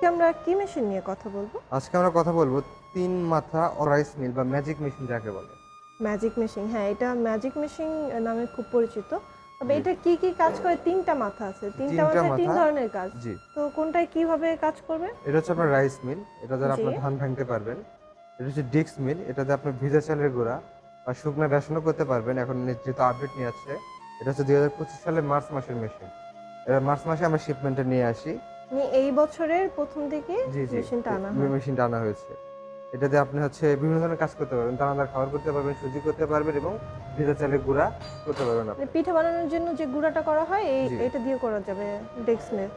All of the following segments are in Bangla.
আজকে আমরা কি মেশিন নিয়ে কথা বলব? আজকে আমরা কথা বলব তিন মাথা রাইস মিল বা ম্যাজিক মেশিন যাকে বলে। ম্যাজিক মেশিন হ্যাঁ এটা ম্যাজিক মেশিন নামে খুব পরিচিত। তবে এটা কি কি কাজ করে? তিনটা মাথা আছে। তিনটা মাথায় তিন মাথা। ধরনের কাজ। জি। তো কোনটায় কীভাবে কাজ করবে? এটা হচ্ছে আপনার রাইস মিল এটা দ্বারা জি। আপনার ধান ভাঙতে পারবেন এটা হচ্ছে ডিক্স মিল এটাতে আপনি ভিজা চালের গুঁড়া বা শুকনো বেসনও করতে পারবেন। এখন যেহেতু আপডেট নিয়ে আসছে এটা হচ্ছে দুই হাজার পঁচিশ সালের মার্চ মাসের মেশিন এটা মার্চ মাসে আমরা শিপমেন্টে নিয়ে আসি। মানে এই বছরের প্রথম দিকে মেশিনটা আনা হয়। মেশিনটা আনা হয়েছে। এটাতে আপনি হচ্ছে বিভিন্ন ধরনের কাজ করতে পারবেন। দানাদার খাবার করতে পারবেন সুজি করতে পারবেন এবং ভিজা চালের গুঁড়া করতে পারবেন আপনি। মানে পিঠা বানানোর জন্য যে গুঁড়াটা করা হয় এই এটা দিয়ে করা যাবে ডেক্স মিল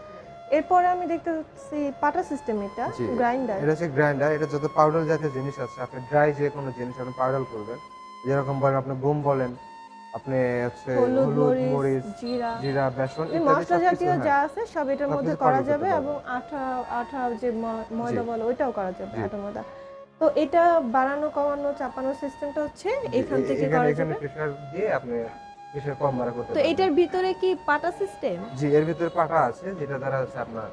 এরপরে আমি দেখতে পাচ্ছি পাটা সিস্টেম এটা গ্রাইন্ডার এটা হচ্ছে গ্রাইন্ডার এটা যত পাউডার জাতীয় জিনিস আছে আপনি ড্রাই যে কোনো জিনিস আপনি পাউডার করবেন। যেরকম বলেন আপনি গম বলেন আপনি হচ্ছে হলুদ মরিচ জিরা। জিরা বেসন এই মশলা জাতীয়। যা আছে সব এটার মধ্যে করা যাবে এবং আঠা আঠা যে ময়দা। বলো ওইটাও করা যাবে আটা ময়দা। তো এটা বাড়ানো কমানো চাপানোর সিস্টেমটা হচ্ছে এখান থেকে করা যাবে। প্রেসার দিয়ে আপনি প্রেসার কম বাড়া করতে তো এটার ভিতরে কি পাটা সিস্টেম জি এর ভিতরে পাটা আছে যেটা দ্বারা হচ্ছে আপনার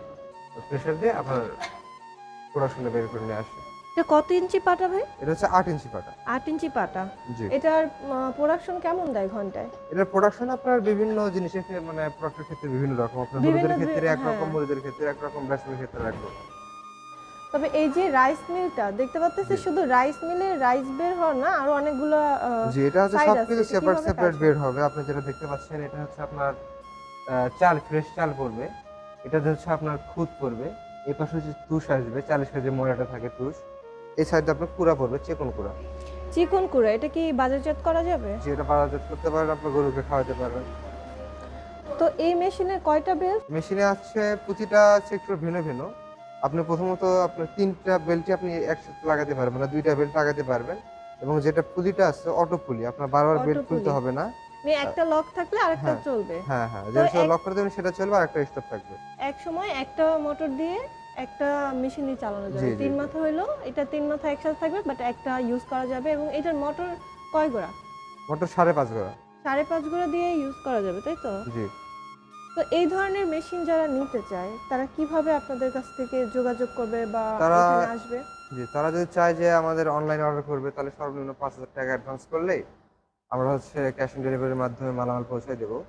প্রেসার দিয়ে আপনার প্রোডাকশনটা বের করে নিয়ে আসে। এটা কত ইঞ্চি পাটা ভাই? এটা হচ্ছে আট ইঞ্চি পাটা। আট ইঞ্চি পাটা। এটার প্রোডাকশন কেমন দেয় ঘন্টায়? এটার প্রোডাকশন আপনার বিভিন্ন জিনিসের মানে প্রোডাক্টের ক্ষেত্রে বিভিন্ন রকম। আপনার হলুদের ক্ষেত্রে একরকম হ্যাঁ। মরিচের ক্ষেত্রে একরকম বেসনের ক্ষেত্রে একরকম। তবে এই যে রাইস মিলটা দেখতে পাচ্ছি শুধু রাইস মিলে রাইস বের হওয়ার না আরও অনেকগুলো জি এটা হচ্ছে সবকিছু সেপারেট সেপারেট বের হবে? আপনি যেটা দেখতে পাচ্ছেন এটা হচ্ছে আপনার চাল ফ্রেশ চাল পড়বে। এটাতে হচ্ছে আপনার খুদ পড়বে। এই পাশে হচ্ছে তুষ আসবে চালিশ কেজি ময়লাটা থাকে তুষ। এই সাইডে আপনার কুড়া পড়বে চিকন কুড়া। চিকন কুড়া এটা কি বাজারজাত করা যাবে? যেটা বাজারজাত করতে পারেন আপনার গরুকে খাওয়াতে পারবেন তো এই মেশিনে কয়টা বেল মেশিনে আছে প্রতিটা সেক্টর ভিন্ন ভিন্ন। আপনি প্রথমত আপনার তিনটা বেল্টই আপনি একসাথে লাগাতে পারবেন না দুইটা বেল্ট লাগাতে পারবেন। এবং যেটা পুলিটা আছে অটো পুলি আপনার বারবার বেল্ট খুলতে হবে না। মানে একটা লক থাকলে আরেকটা হ্যাঁ। চলবে। হ্যাঁ হ্যাঁ যেটা লক করে দেবেন সেটা চলবে আর একটা স্টপ থাকবে। এক সময় একটা মোটর দিয়ে একটা মেশিনই চালানো যাবে। তিন মাথা হইল এটা তিন মাথা একসাথে থাকবে বাট একটা ইউজ করা যাবে এবং এটার মোটর কয় গোড়া? মোটর সাড়ে পাঁচ গড়া। সাড়ে পাঁচ গোড়া দিয়ে ইউজ করা যাবে তাই তো? জি। তো এই ধরনের মেশিন যারা নিতে চায় তারা কীভাবে আপনাদের কাছ থেকে যোগাযোগ করবে বা তারা- আসবে? জি তারা যদি চায় যে আমাদের অনলাইন অর্ডার করবে তাহলে সর্বনিম্ন পাঁচ হাজার টাকা অ্যাডভান্স করলেই আমরা হচ্ছে ক্যাশ অন ডেলিভারির মাধ্যমে মালামাল পৌঁছে দেবো।